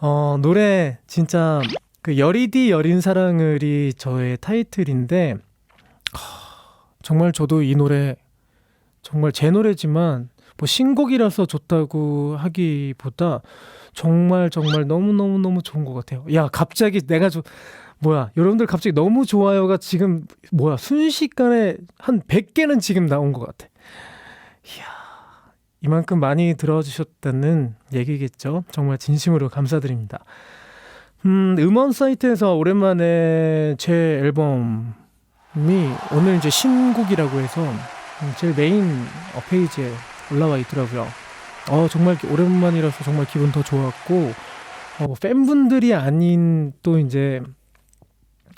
어, 노래 진짜 그 여리디 여린 사랑을이 저의 타이틀인데 하, 정말 저도 이 노래 정말 제 노래지만 뭐 신곡이라서 좋다고 하기보다 정말 정말 너무 너무 너무 좋은 것 같아요. 야 갑자기 내가 좀 뭐야 여러분들 갑자기 너무 좋아요가 지금 뭐야 순식간에 한 100개는 지금 나온 것 같아. 이야 이만큼 많이 들어주셨다는 얘기겠죠. 정말 진심으로 감사드립니다. 음, 음원 사이트에서 오랜만에 제 앨범이 오늘 이제 신곡이라고 해서 음, 제 메인 어, 페이지에 올라와 있더라고요. 어, 정말 오랜만이라서 정말 기분 더 좋았고, 어, 뭐 팬분들이 아닌 또 이제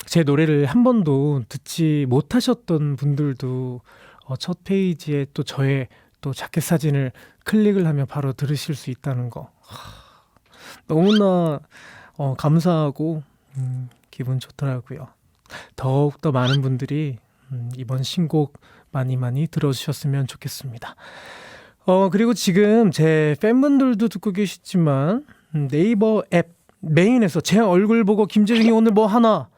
제 노래를 한 번도 듣지 못하셨던 분들도 어, 첫 페이지에 또 저의 또 자켓 사진을 클릭을 하면 바로 들으실 수 있다는 거. 하, 너무나 어, 감사하고 음, 기분 좋더라고요. 더욱 더 많은 분들이 음, 이번 신곡 많이 많이 들어주셨으면 좋겠습니다. 어 그리고 지금 제 팬분들도 듣고 계시지만 음, 네이버 앱 메인에서 제 얼굴 보고 김재중이 오늘 뭐 하나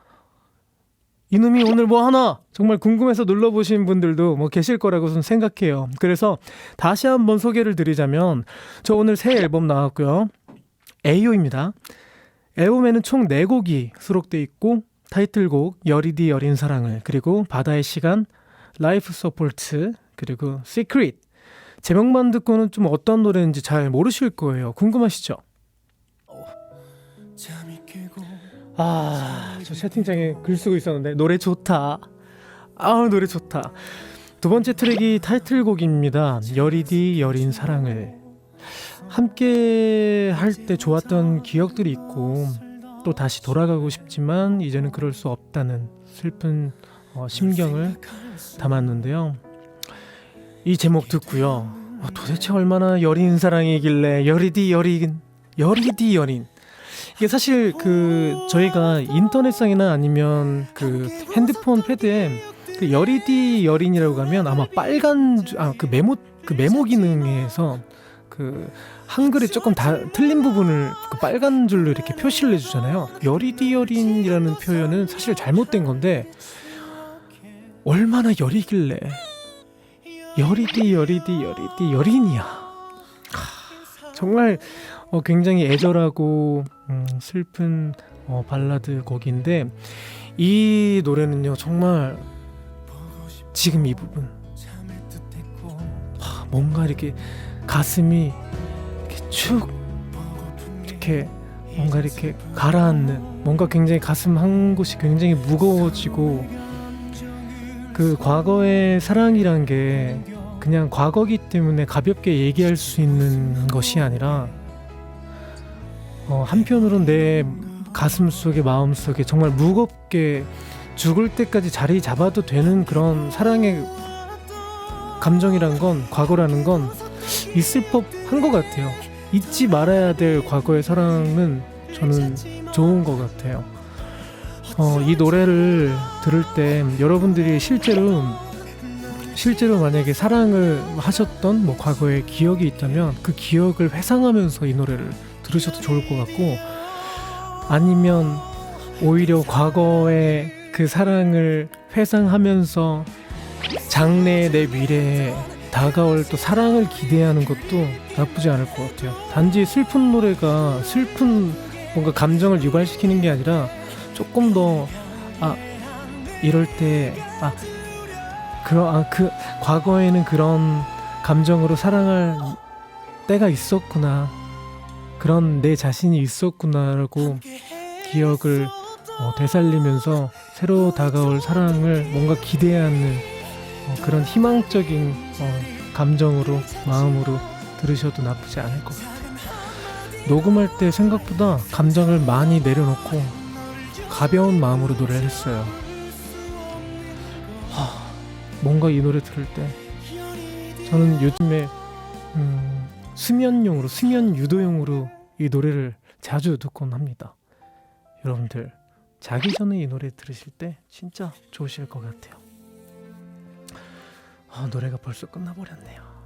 이놈이 오늘 뭐 하나 정말 궁금해서 눌러보신 분들도 뭐 계실 거라고 생각해요. 그래서 다시 한번 소개를 드리자면 저 오늘 새 앨범 나왔고요. 에이오입니다. 앨범에는 총 4곡이 수록돼 있고 타이틀곡 여리디 여린 사랑을 그리고 바다의 시간 라이프 서포트 그리고 시크릿 제목만 듣고는 좀 어떤 노래인지 잘 모르실 거예요. 궁금하시죠? 아, 저 채팅창에 글 쓰고 있었는데 노래 좋다. 아, 노래 좋다. 두 번째 트랙이 타이틀곡입니다. 여리디 여린 사랑을 함께 할 때 좋았던 기억들이 있고 또 다시 돌아가고 싶지만 이제는 그럴 수 없다는 슬픈 어, 심경을 담았는데요. 이 제목 듣고요. 아, 도대체 얼마나 여린 사랑이길래 여리디 여린 여리디 여린 이게 사실 그 저희가 인터넷상이나 아니면 그 핸드폰 패드에 그 여리디 여린이라고 하면 아마 빨간 아 그 메모 그 메모 기능에서 그 한글에 조금 다 틀린 부분을 그 빨간 줄로 이렇게 표시를 해주잖아요. 여리디 여린이라는 표현은 사실 잘못된 건데 얼마나 여리디 여리디 여리디 여린이야. 하, 정말 어, 굉장히 애절하고 음, 슬픈 어, 발라드 곡인데 이 노래는요 정말 지금 이 부분. 하, 뭔가 이렇게 가슴이 이렇게 축 이렇게 뭔가 이렇게 가라앉는 뭔가 굉장히 가슴 한 곳이 굉장히 무거워지고 그 과거의 사랑이란 게 그냥 과거기 때문에 가볍게 얘기할 수 있는 것이 아니라 어, 한편으로는 내 가슴 속에 마음 속에 정말 무겁게 죽을 때까지 자리 잡아도 되는 그런 사랑의 감정이란 건 과거라는 건 있을 법한 것 같아요. 잊지 말아야 될 과거의 사랑은 저는 좋은 것 같아요. 어, 이 노래를 들을 때 여러분들이 실제로 실제로 만약에 사랑을 하셨던 뭐 과거의 기억이 있다면 그 기억을 회상하면서 이 노래를 들으셔도 좋을 것 같고 아니면 오히려 과거의 그 사랑을 회상하면서 장래의 내 미래에 다가올 또 사랑을 기대하는 것도 나쁘지 않을 것 같아요. 단지 슬픈 노래가 슬픈 뭔가 감정을 유발시키는 게 아니라 조금 더 아 이럴 때아 그런 아 그 과거에는 그런 감정으로 사랑할 때가 있었구나 그런 내 자신이 있었구나라고 기억을 어, 되살리면서 새로 다가올 사랑을 뭔가 기대하는 어, 그런 희망적인 어, 감정으로 마음으로 들으셔도 나쁘지 않을 것 같아요. 녹음할 때 생각보다 감정을 많이 내려놓고 가벼운 마음으로 노래를 했어요. 하, 뭔가 이 노래 들을 때 저는 요즘에 음, 수면용으로 수면 유도용으로 이 노래를 자주 듣곤 합니다. 여러분들 자기 전에 이 노래 들으실 때 진짜 좋으실 것 같아요. 아, 노래가 벌써 끝나버렸네요.